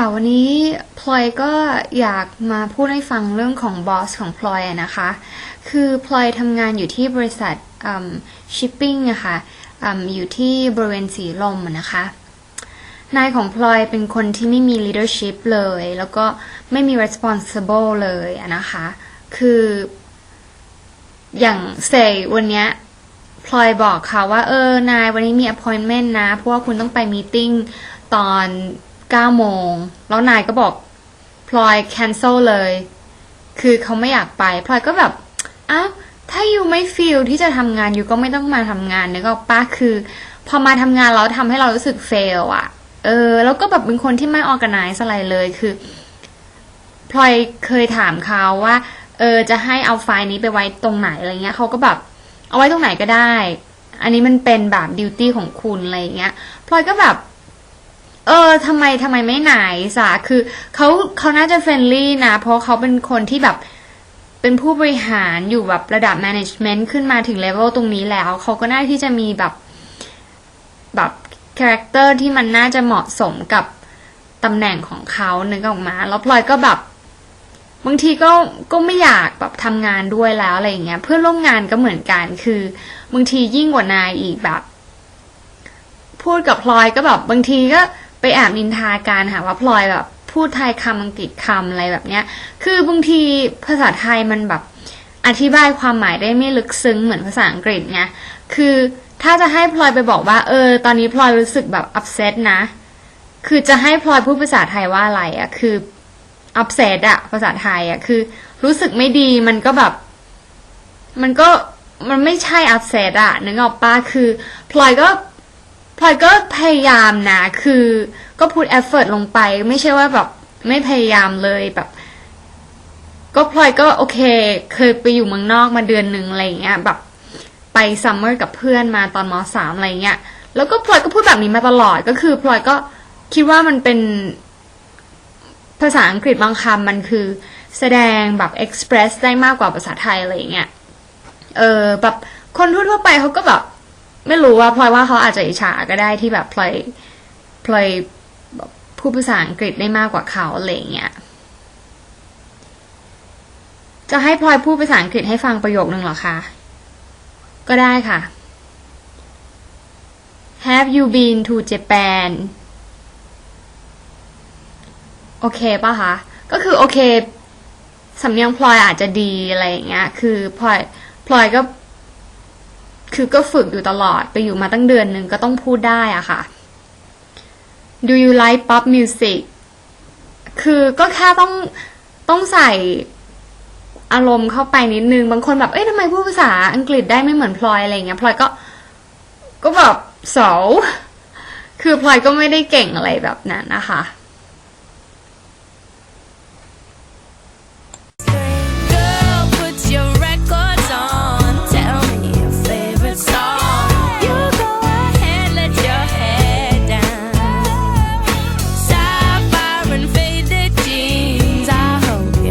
ค่ะวันนี้พลอยก็อยากมาพูดให้ฟังเรื่องของบอสของพลอยนะคะ คือพลอยทำงานอยู่ที่บริษัทชิปปิ้งอะคะออยู่ที่บริเวณสีลมนะคะ นายของพลอยเป็นคนที่ไม่มี leadership เลย แล้วก็ไม่มี responsible เลยนะคะ คืออย่างเซวันเนี้ยพลอยบอกเขาว่าเออนายวันนี้มี appointment นะ เพราะว่าคุณต้องไปมีติ้งตอน 9โมง แล้วนายก็บอกพลอย cancel เลย คือเขาไม่อยากไปพลอยก็แบบอ้าวถ้าอยู่ไม่ฟีลที่จะทำงานอยู่ก็ไม่ต้องมาทำงานนึกออกปะคือ พอมาทำงานแล้วทำให้เรารู้สึกเฟลอะเออ แล้วก็แบบเป็นคนที่ไม่ organize อะไรเลยคือพลอยเคยถามเขาว่า เออ จะให้เอาไฟล์นี้ไปไว้ตรงไหนอะไรเงี้ยเขาก็แบบ เอาไว้ตรงไหนก็ได้ อันนี้มันเป็นแบบดิวตี้ของคุณอะไรเงี้ยพลอยก็แบบ เออทำไมทำไมไม่ไหนสาคือเขาเขาน่าจะเฟรนลี่นะ เพราะเขาเป็นคนที่แบบเป็นผู้บริหารอยู่แบบระดับ management ขึ้นมาถึงเลเวลตรงนี้แล้ว เขาก็น่าที่จะมีแบบแบบคาแรคเตอร์ที่มันน่าจะเหมาะสมกับตำแหน่งของเขานึกออกมาแล้วพลอยก็แบบบางทีก็ก็ไม่อยากแบบทำงานด้วยแล้วอะไรอย่างเงี้ย เพื่อนร่วมงานก็เหมือนกันคือบางทียิ่งกว่านายอีกแบบ พูดกับพลอยก็แบบบางทีก็ แอบนินทาการหาว่าพลอยแบบพูดไทยคำอังกฤษคำอะไรแบบเนี้ย คือบางทีภาษาไทยมันแบบอธิบายความหมายได้ไม่ลึกซึ้งเหมือนภาษาอังกฤษไง คือถ้าจะให้พลอยไปบอกว่า เออ ตอนนี้พลอยรู้สึกแบบ upset นะ คือจะให้พลอยพูดภาษาไทยว่าอะไรอะคือ upset อะภาษาไทยอะคือ รู้สึกไม่ดีมันก็แบบ มันก็มันไม่ใช่ upset อะนึกออกปะคือพลอยก็ พลอยก็พยายามนะ คือก็พูด effort ลงไป ไม่ใช่ว่าแบบไม่พยายามเลยแบบ ก็พลอยก็โอเค เคยไปอยู่เมืองนอกมาเดือนหนึ่งอะไรเงี้ย แบบ ไปซัมเมอร์กับเพื่อนมาตอนมสามอะไรเงี้ย แล้วก็พลอยก็พูดแบบนี้มาตลอด ก็คือพลอยก็คิดว่ามันเป็นภาษาอังกฤษบางคำมันคือ แสดงแบบ express ได้มากกว่าภาษาไทยอะไรเงี้ย เออแบบคนทั่วๆไปเขาก็แบบ ไม่รู้ว่าพลอยว่าเขาอาจจะอิจฉาก็ได้ที่แบบพลอยพลอยแบบพูดภาษาอังกฤษได้มากกว่าเขาอะไรเงี้ยจะให้พลอยพูดภาษาอังกฤษให้ฟังประโยคนึงหรอคะ ก็ได้ค่ะ Have you been to Japan โอเคป่ะคะ ก็คือโอเค สำเนียงพลอยอาจจะดีอะไรอย่างเงี้ย คือพลอยพลอยก็ คือก็ฝึกอยู่ตลอดไปอยู่มาตั้งเดือนหนึ่งก็ต้องพูดได้อะค่ะ Do you like pop music คือก็แค่ต้องต้องใส่อารมณ์เข้าไปนิดนึง บางคนแบบ เอ้ยทำไมพูดภาษาอังกฤษได้ไม่เหมือนพลอยอะไรเงี้ย พลอยก็ ก็แบบ so คือพลอยก็ไม่ได้เก่งอะไรแบบนั้นนะคะ